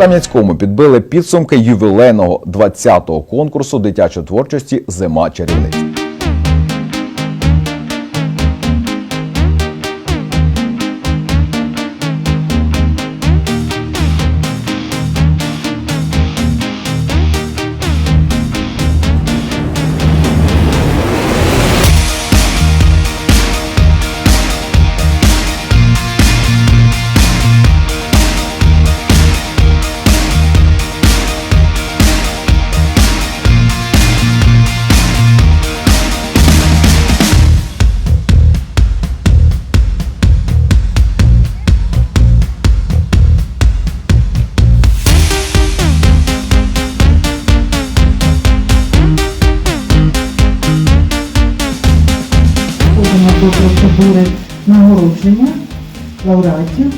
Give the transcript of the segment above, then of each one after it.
Кам'янському підбили підсумки ювілейного 20-го конкурсу дитячої творчості Зима чарівниць. Процедури нагородження лауреатів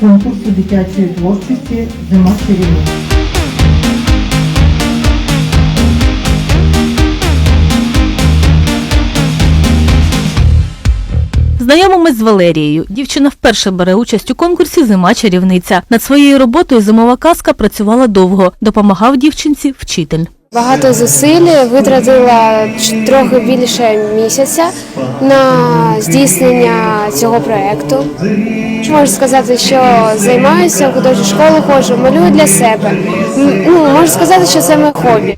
конкурсу дитячої творчості Зима чарівниць. Знайомимось з Валерією. Дівчина вперше бере участь у конкурсі Зима чарівниця. Над своєю роботою зимова казка працювала довго. Допомагав дівчинці вчитель. Багато зусиль витратила трохи більше місяця на здійснення цього проєкту. Можу сказати, що займаюся в художню школу ходжу, малюю для себе. Ну, можу сказати, що це моє хобі.